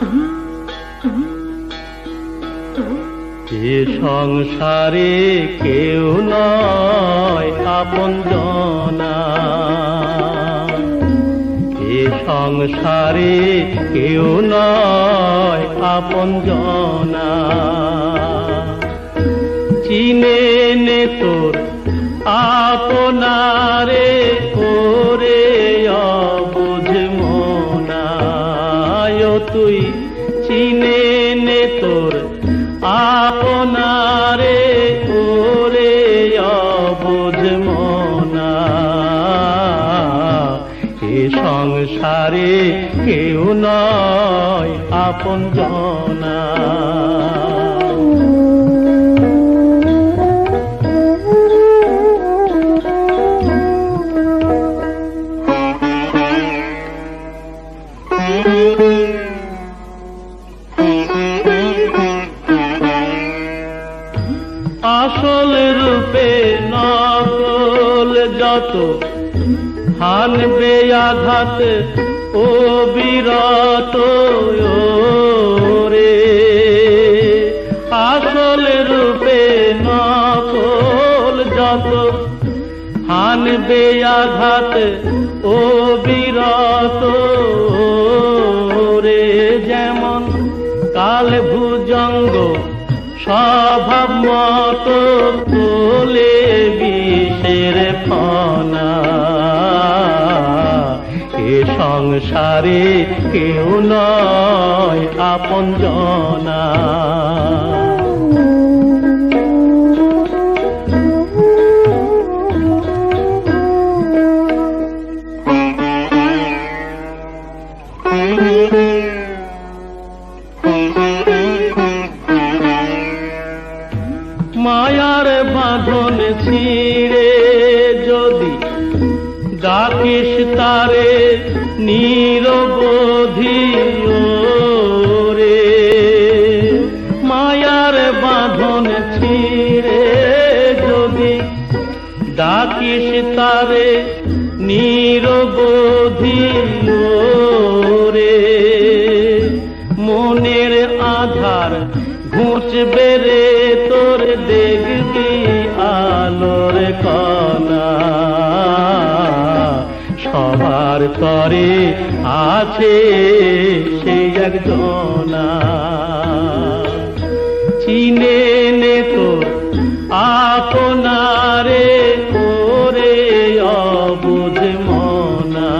এ সংসারে কেউ নয় আপন জনা। এ সংসারে কেউ নয় আপন জনা। চিনে নে তোর। আপনারে ওরে অবুঝ মনা। এ সংসারে কেউ নয় আপন জনা। রূপে নকল যত। হানবে আঘাত ও বিরত রে আসল রূপে নকল যত। হানবে আঘাত ও বিরত রে যেমন কাল ভুজঙ্গ স্বভাব মতো সংসারে কেউ নয় আপন জনা। মায়ার বাঁধন ছিঁড়ে ডাকিস তারে নিরবধি রে মায়ার বাঁধন ছিঁড়ে যদি ডাকিস তারে নিরবধি রে সবার তরে আছে সেই একজনা চিনে নে তোর আপনারে করে মনা।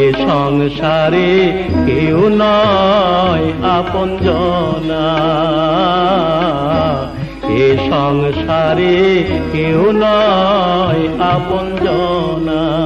এ সংসারে কেউ নয় আপন জনা সংসারে কেউ নয় আপন জনা।